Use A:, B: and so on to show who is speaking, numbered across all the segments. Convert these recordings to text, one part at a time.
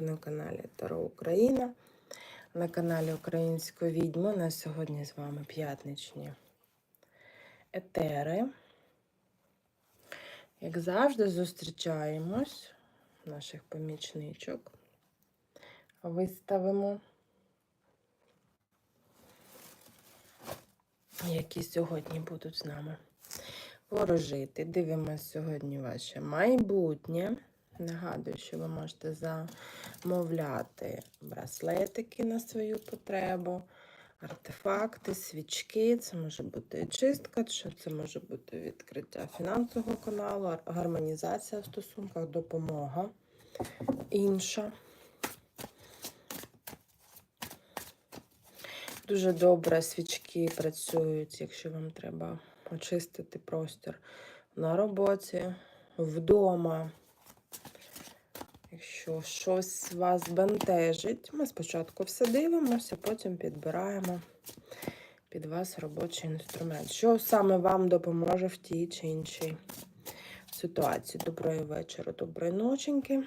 A: на каналі Таро Україна, на каналі Української відьми. На сьогодні з вами п'ятничні етери. Як завжди, зустрічаємось наших помічничок. Виставимо, які сьогодні будуть з нами ворожити. Дивимося сьогодні ваше майбутнє. Нагадую, що ви можете замовляти браслетики на свою потребу, артефакти, свічки. Це може бути чистка, це може бути відкриття фінансового каналу, гармонізація в стосунках, допомога інша. Дуже добре свічки працюють, якщо вам треба очистити простір на роботі, вдома. Якщо щось вас бентежить, ми спочатку все дивимося, потім підбираємо під вас робочий інструмент. Що саме вам допоможе в тій чи іншій ситуації? Доброї вечора, доброї ноченьки.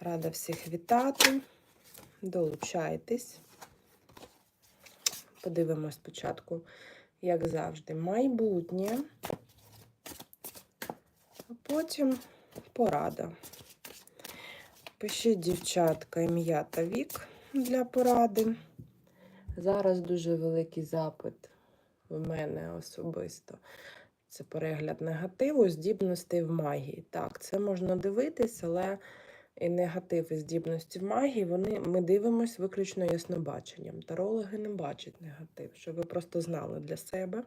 A: Рада всіх вітати. Долучайтесь. Подивимось спочатку, як завжди, майбутнє, а потім порада. Пишіть, дівчатка, ім'я та вік для поради. Зараз дуже великий запит в мене особисто. Це перегляд негативу, здібностей в магії. Так, це можна дивитись, але і негатив і здібності в магії, вони, ми дивимося виключно яснобаченням. Тарологи не бачать негатив, щоб ви просто знали для себе.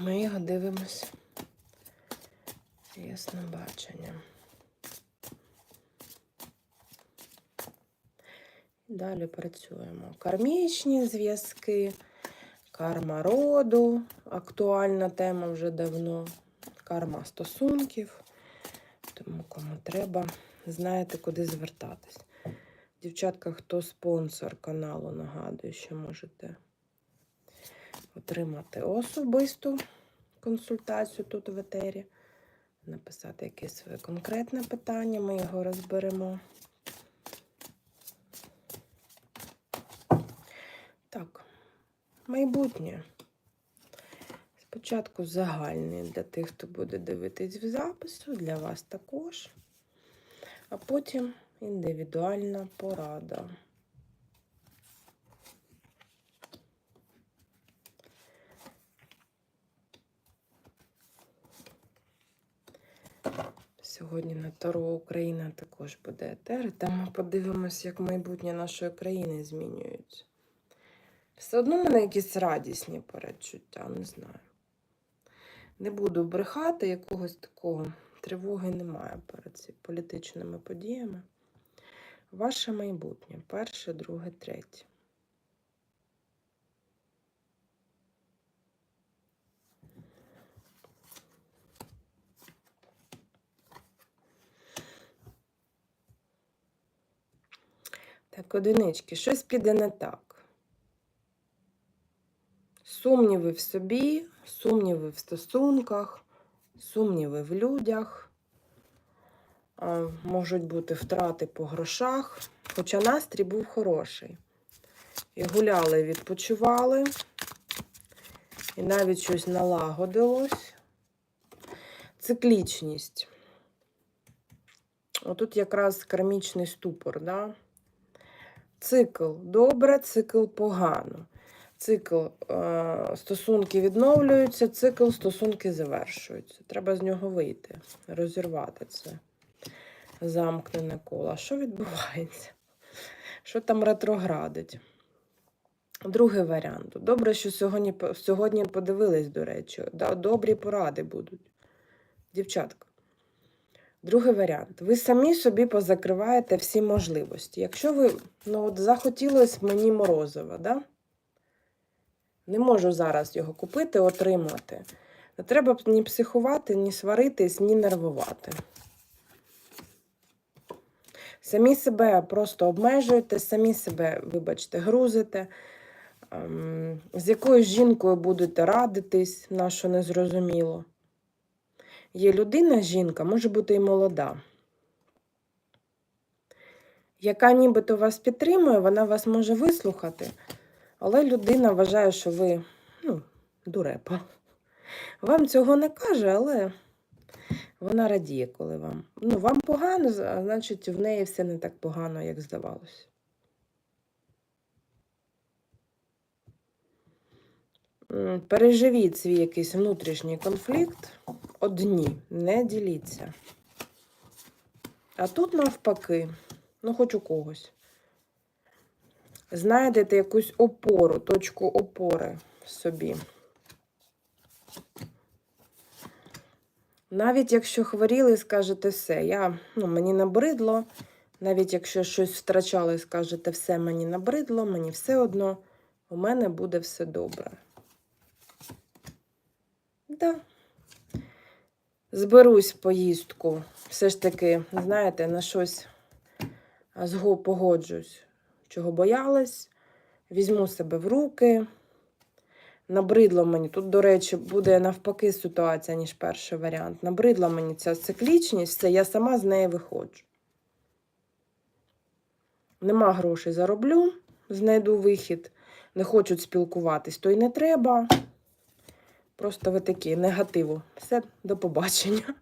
A: Ми його дивимося яснобаченням. Далі працюємо. Кармічні зв'язки, карма роду, актуальна тема вже давно, карма стосунків. Тому кому треба, знаєте, куди звертатись. Дівчатка, хто спонсор каналу, нагадую, що можете отримати особисту консультацію тут в етері, написати якесь своє конкретне питання, ми його розберемо. Так, майбутнє. Спочатку загальний для тих, хто буде дивитись в запису, для вас також, а потім індивідуальна порада. Сьогодні на Таро Україна також буде етер. Там ми подивимося, як майбутнє нашої країни змінюється. Все одно в мене якісь радісні передчуття, не знаю. Не буду брехати, якогось такого тривоги немає перед цими політичними подіями. Ваше майбутнє перше, друге, третє. Так, одинички, щось піде не так. Сумніви в собі, сумніви в стосунках, сумніви в людях. Можуть бути втрати по грошах, хоча настрій був хороший. І гуляли, відпочивали, і навіть щось налагодилось. Циклічність. Отут якраз кармічний ступор, да? Цикл добре, цикл погано. Цикл е, стосунки відновлюються, цикл стосунки завершуються. Треба з нього вийти, розірвати це замкнене коло. Що відбувається? Що там ретроградить? Другий варіант. Добре, що сьогодні сьогодні подивились, до речі. Добрі поради будуть. Дівчатка. Другий варіант. Ви самі собі позакриваєте всі можливості. Якщо ви ну от захотілося мені морозива, да? Не можу зараз його купити, отримати. Не треба ні психувати, ні сваритись, ні нервувати. Самі себе просто обмежуєте, самі себе, вибачте, грузите. Ем, з якою жінкою будете радитись, на що не зрозуміло. Є людина, жінка, може бути і молода. яка нібито вас підтримує, вона вас може вислухати, але людина вважає, що ви ну, дурепа. Вам цього не каже, але вона радіє, коли вам. Ну, вам погано, значить, в неї все не так погано, як здавалося. Переживіть свій якийсь внутрішній конфлікт одні, не діліться. А тут навпаки, ну хоч у когось. Знайдете якусь опору, точку опори в собі. Навіть якщо хворіли, скажете все, я, ну, мені набридло. Навіть якщо щось втрачали, скажете все, мені набридло, мені все одно, у мене буде все добре. Да. Зберусь в поїздку. Все ж таки, знаєте, на щось погоджусь, чого боялась. Візьму себе в руки. Набридло мені. Тут, до речі, буде навпаки ситуація, ніж перший варіант. Набридла мені ця циклічність, все, я сама з неї виходжу. Нема грошей зароблю, знайду вихід. Не хочуть спілкуватись, то й не треба. Просто ви такі негативу. Все, до побачення.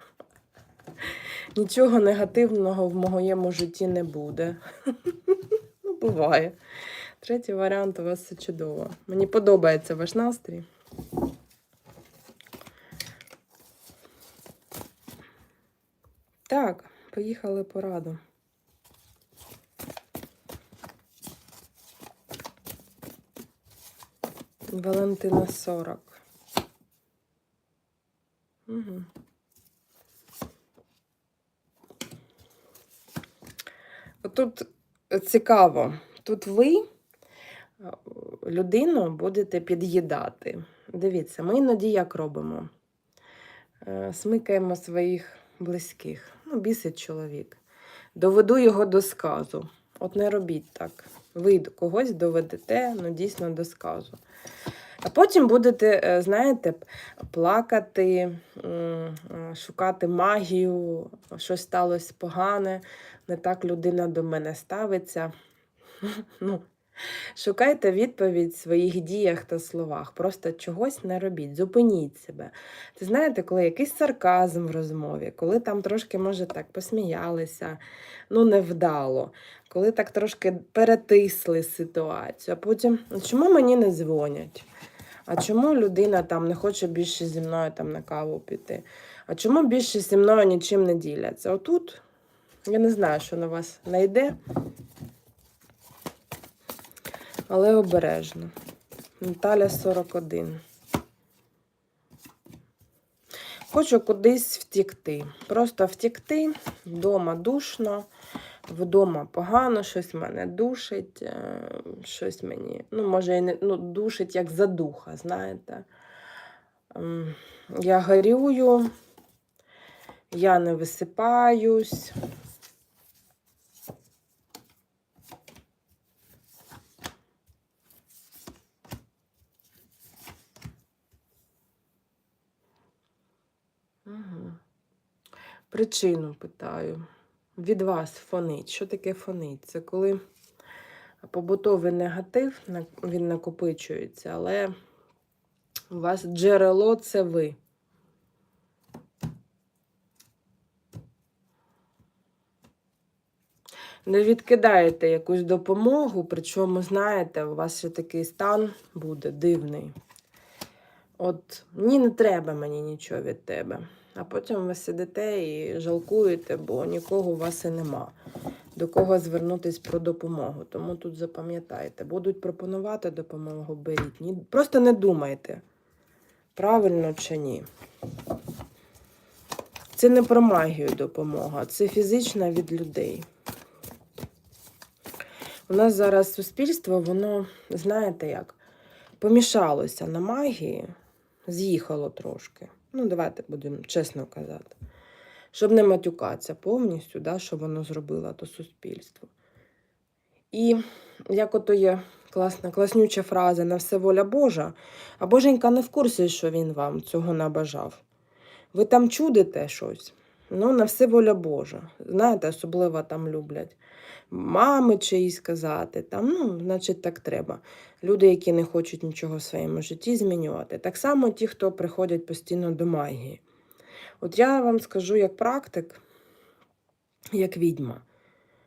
A: Нічого негативного в моєму житті не буде. Ну, буває. Третій варіант у вас все чудово. Мені подобається ваш настрій. Так, поїхали пораду. Валентина 40. Угу. Тут цікаво, тут ви е, людину будете під'їдати. Дивіться, ми іноді як робимо? Е, Смикаємо своїх близьких. Ну, бісить чоловік. Доведу його до сказу. От не робіть так. Ви когось доведете, ну дійсно до сказу. А потім будете, е, знаєте, плакати, е, шукати магію, щось сталося погане, не так людина до мене ставиться. Ну, шукайте відповідь в своїх діях та словах. Просто чогось не робіть, зупиніть себе. Ти знаєте, коли якийсь сарказм в розмові, коли там трошки, може, так посміялися, ну невдало, коли так трошки перетисли ситуацію, а потім «Ну, чому мені не дзвонять? А чому людина там не хоче більше зі мною там на каву піти? А чому більше зі мною нічим не діляться? Отут я не знаю, що на вас найде, але обережно. Наталя 41. Хочу кудись втікти. Просто втікти, вдома душно, вдома погано, щось мене душить, е, щось мені, ну, може, і не ну, душить як задуха, знаєте. Ем, Я горюю, я не висипаюсь. Причину питаю. Від вас фонить. Що таке фонить? Це коли побутовий негатив, він накопичується, але у вас джерело це ви. Не відкидаєте якусь допомогу, причому, знаєте, у вас ще такий стан буде дивний. От ні, не треба мені нічого від тебе. А потім ви сидите і жалкуєте, бо нікого у вас і нема. До кого звернутись про допомогу. Тому тут запам'ятайте, будуть пропонувати допомогу, беріть. Ні, просто не думайте, правильно чи ні. Це не про магію допомога, це фізична від людей. У нас зараз суспільство, воно, знаєте як, помішалося на магії, з'їхало трошки. Ну, давайте будемо чесно казати. Щоб не матюкатися повністю, да, що воно зробило то суспільство. І як ото є класна, класнюча фраза на все воля Божа, а Боженька не в курсі, що він вам цього набажав. Ви там чудите щось, Ну, на все воля Божа. Знаєте, особливо там люблять мами чиїсь сказати. Там, ну, значить, так треба. Люди, які не хочуть нічого в своєму житті змінювати. Так само ті, хто приходять постійно до магії. От я вам скажу як практик, як відьма,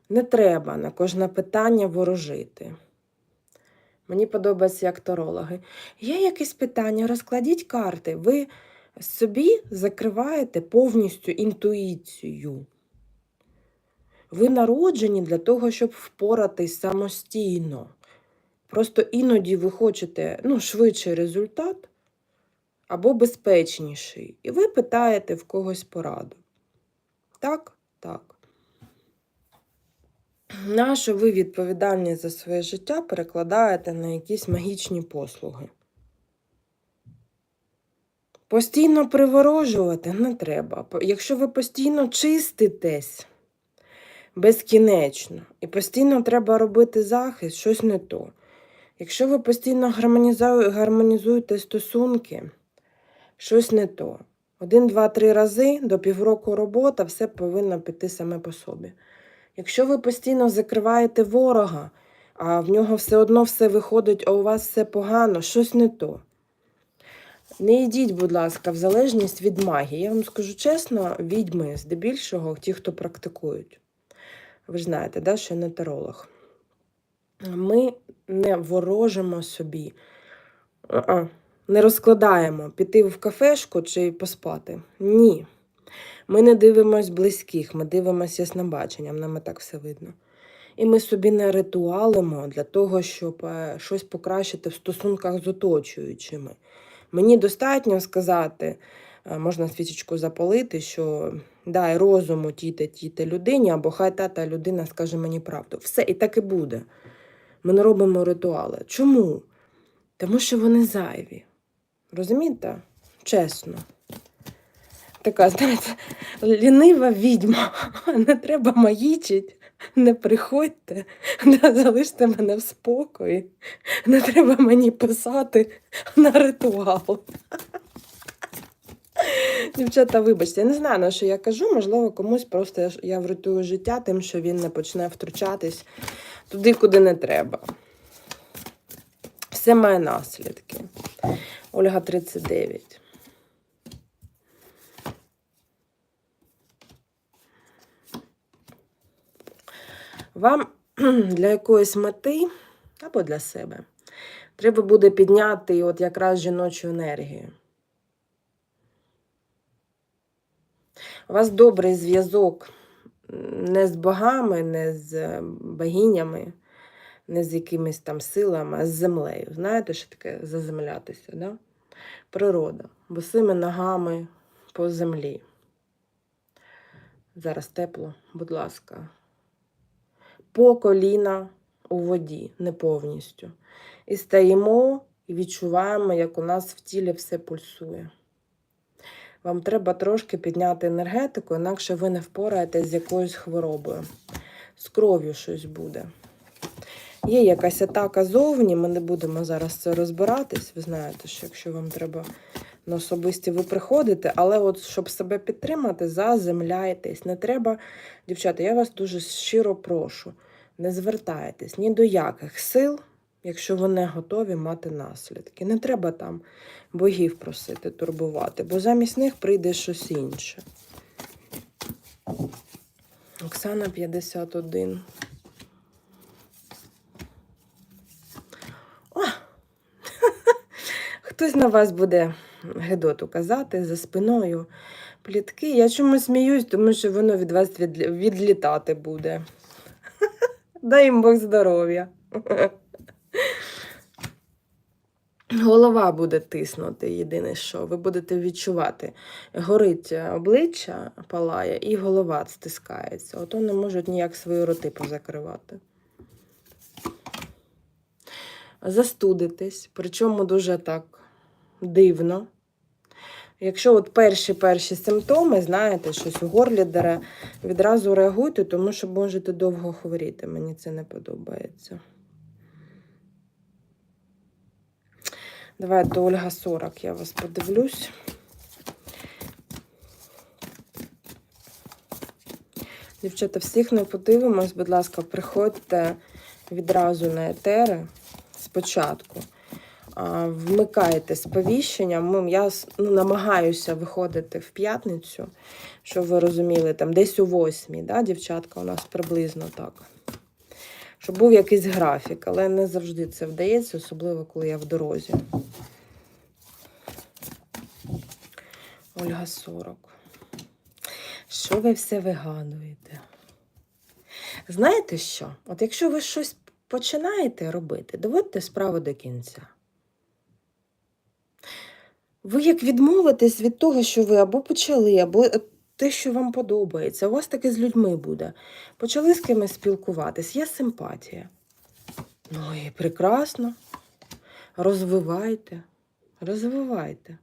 A: не треба на кожне питання ворожити. Мені подобається як тарологи. Є якесь питання, розкладіть карти. Ви собі закриваєте повністю інтуїцію. Ви народжені для того, щоб впоратись самостійно. Просто іноді ви хочете ну, швидший результат або безпечніший. І ви питаєте в когось пораду. Так? Так. Нащо ви відповідальність за своє життя перекладаєте на якісь магічні послуги? Постійно приворожувати не треба. Якщо ви постійно чиститесь безкінечно і постійно треба робити захист, щось не то. Якщо ви постійно гармонізуєте стосунки, щось не то. Один, два, три рази до півроку робота все повинно піти саме по собі. Якщо ви постійно закриваєте ворога, а в нього все одно все виходить, а у вас все погано, щось не то. Не йдіть, будь ласка, в залежність від магії. Я вам скажу чесно, відьми, здебільшого, ті, хто практикують. Ви ж знаєте, да, що я не таролог. Ми не ворожимо собі, А-а. не розкладаємо піти в кафешку чи поспати. Ні. Ми не дивимось близьких, ми дивимося яснобаченням, нам і так все видно. І ми собі не ритуалимо для того, щоб е, щось покращити в стосунках з оточуючими. Мені достатньо сказати, е, можна свічечку запалити, що дай розуму тіте тіте людині, або хай тата людина скаже мені правду. Все, і так і буде. Ми не робимо ритуали. Чому? Тому що вони зайві. Розумієте? Чесно. Така, знаєте, лінива відьма. Не треба маїчить, не приходьте, да, залиште мене в спокої. Не треба мені писати на ритуал. Дівчата, вибачте, я не знаю, на що я кажу. Можливо, комусь просто я врятую життя тим, що він не почне втручатись туди, куди не треба. Все має наслідки. Ольга 39. Вам для якоїсь мети або для себе треба буде підняти от якраз жіночу енергію. У вас добрий зв'язок не з богами, не з е, богинями, не з якимись там силами, а з землею. Знаєте, що таке заземлятися? Да? Природа. Босими ногами по землі. Зараз тепло, будь ласка. По коліна у воді, не повністю. І стаємо і відчуваємо, як у нас в тілі все пульсує. Вам треба трошки підняти енергетику, інакше ви не впораєтесь з якоюсь хворобою. З кров'ю щось буде. Є якась атака зовні, ми не будемо зараз це розбиратись. Ви знаєте, що якщо вам треба на особисті, ви приходите, але от щоб себе підтримати, заземляйтесь. Не треба, дівчата, я вас дуже щиро прошу, не звертайтесь ні до яких сил, якщо ви не готові мати наслідки. Не треба там богів просити, турбувати, бо замість них прийде щось інше. Оксана 51. О! Хтось на вас буде Гедоту казати за спиною плітки. Я чомусь сміюсь, тому що воно від вас відлітати буде. Дай їм Бог здоров'я. Голова буде тиснути, єдине що. Ви будете відчувати. Горить обличчя, палає, і голова стискається. Ото не можуть ніяк свої роти позакривати. Застудитись, причому дуже так дивно. Якщо от перші перші симптоми, знаєте, щось у горлі дере, відразу реагуйте, тому що можете довго хворіти. Мені це не подобається. Давайте Ольга 40, я вас подивлюсь. Дівчата, всіх не подивимось, будь ласка, приходьте відразу на етери спочатку. А, Вмикайте сповіщення. Я ну, намагаюся виходити в п'ятницю, щоб ви розуміли, там десь у восьмій, да, дівчатка, у нас приблизно так. Щоб був якийсь графік, але не завжди це вдається, особливо коли я в дорозі. Ольга 40. Що ви все вигадуєте? Знаєте що? От якщо ви щось починаєте робити, доводьте справу до кінця. Ви як відмовитесь від того, що ви або почали, або е, те, що вам подобається. У вас таке з людьми буде. Почали з кимось спілкуватись, є симпатія. Ну і прекрасно. Розвивайте, розвивайте.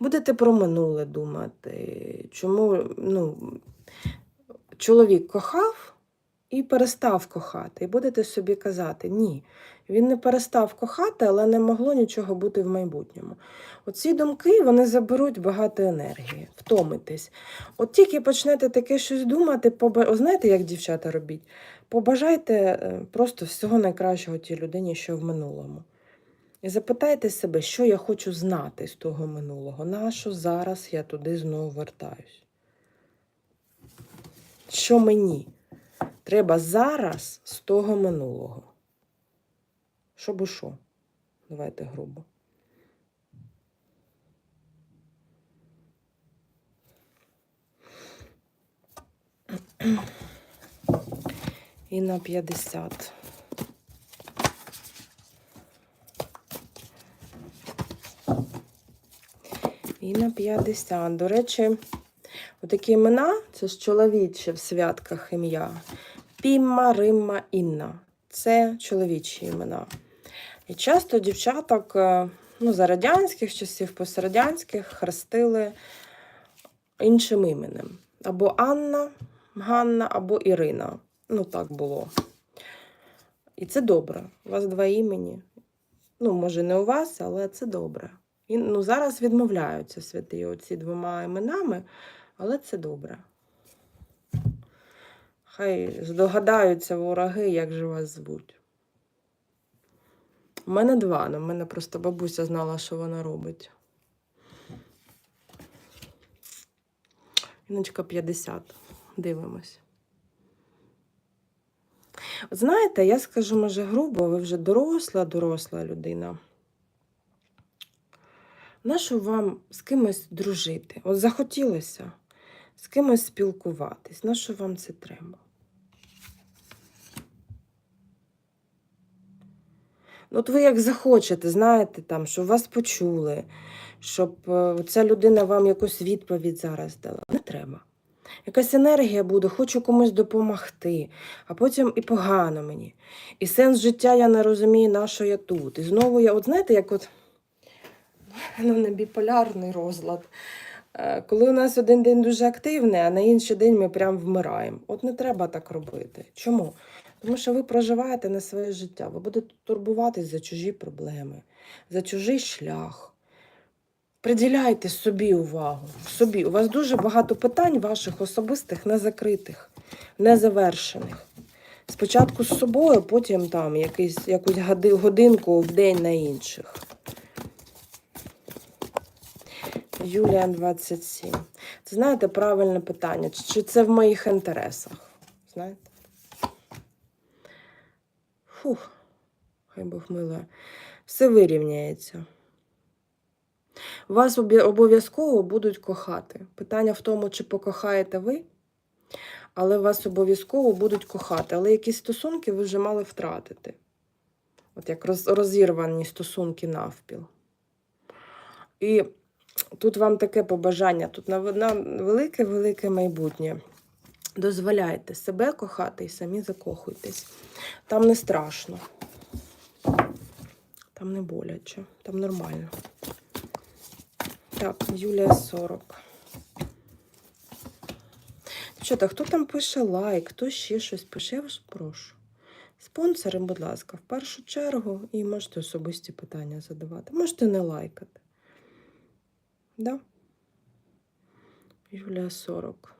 A: Будете про минуле думати. Чому ну, чоловік кохав і перестав кохати. І будете собі казати, ні, він не перестав кохати, але не могло нічого бути в майбутньому. Оці думки вони заберуть багато енергії, втомитесь. От тільки почнете таке щось думати, поба... О, знаєте, як дівчата робіть? Побажайте е, просто всього найкращого тій людині, що в минулому. І запитайте себе, що я хочу знати з того минулого, нащо зараз я туди знову вертаюсь. Що мені треба зараз з того минулого? Щоб що? Давайте грубо. І на 50. І на 50. До речі, отакі імена це ж чоловіче в святках ім'я. Пімма, Римма, Інна. Це чоловічі імена. І часто дівчаток е, ну, за радянських часів, пострадянських хрестили іншим іменем. Або Анна, Ганна, або Ірина. Ну, так було. І це добре. У вас два імені. Ну, може, не у вас, але це добре. І, ну, зараз відмовляються святі оці двома іменами, але це добре. Хай здогадаються вороги, як же вас звуть. У мене два, але в мене просто бабуся знала, що вона робить. Іночка 50. Дивимось. Знаєте, я скажу, може, грубо, ви вже доросла, доросла людина. Нащо вам з кимось дружити? От захотілося з кимось спілкуватись. Нащо вам це треба? От ви як захочете, знаєте, там, щоб вас почули, щоб е, ця людина вам якусь відповідь зараз дала. Не треба. Якась енергія буде, хочу комусь допомогти, а потім і погано мені. І сенс життя я не розумію, на що я тут. І знову я, от знаєте, як от ну, не біполярний розлад. Е, Коли у нас один день дуже активний, а на інший день ми прям вмираємо. От не треба так робити. Чому? Тому що ви проживаєте не своє життя, ви будете турбуватись за чужі проблеми, за чужий шлях. Приділяйте собі увагу. Собі. У вас дуже багато питань ваших особистих незакритих, незавершених. Спочатку з собою, потім там якийсь, якусь годинку в день на інших. Юлія 27. Це знаєте правильне питання. Чи- це в моїх інтересах? Знаєте? Фух, хай Бог милує. Все вирівняється. Вас обов'язково будуть кохати. Питання в тому, чи покохаєте ви, але вас обов'язково будуть кохати. Але якісь стосунки ви вже мали втратити. От як розірвані стосунки навпіл. І тут вам таке побажання, тут на велике-велике майбутнє. Дозволяйте себе кохати і самі закохуйтесь. Там не страшно. Там не боляче, там нормально. Так, Юлія 40. Дівчата, хто там пише лайк, хто ще щось пише, я вас прошу. Спонсори, будь ласка, в першу чергу, і можете особисті питання задавати. Можете не лайкати. Да? Юлія 40.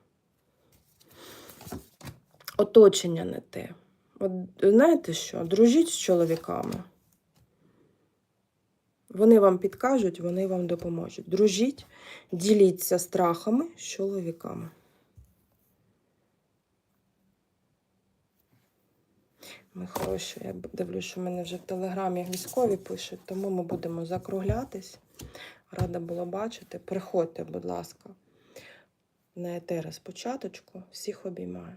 A: Оточення не те. От знаєте що? Дружіть з чоловіками. Вони вам підкажуть, вони вам допоможуть. Дружіть, діліться страхами з чоловіками. Ми хороші. Я дивлюсь, що мене вже в телеграмі військові пишуть, тому ми будемо закруглятись. Рада була бачити. Приходьте, будь ласка, на етери спочатку. Всіх обіймаю.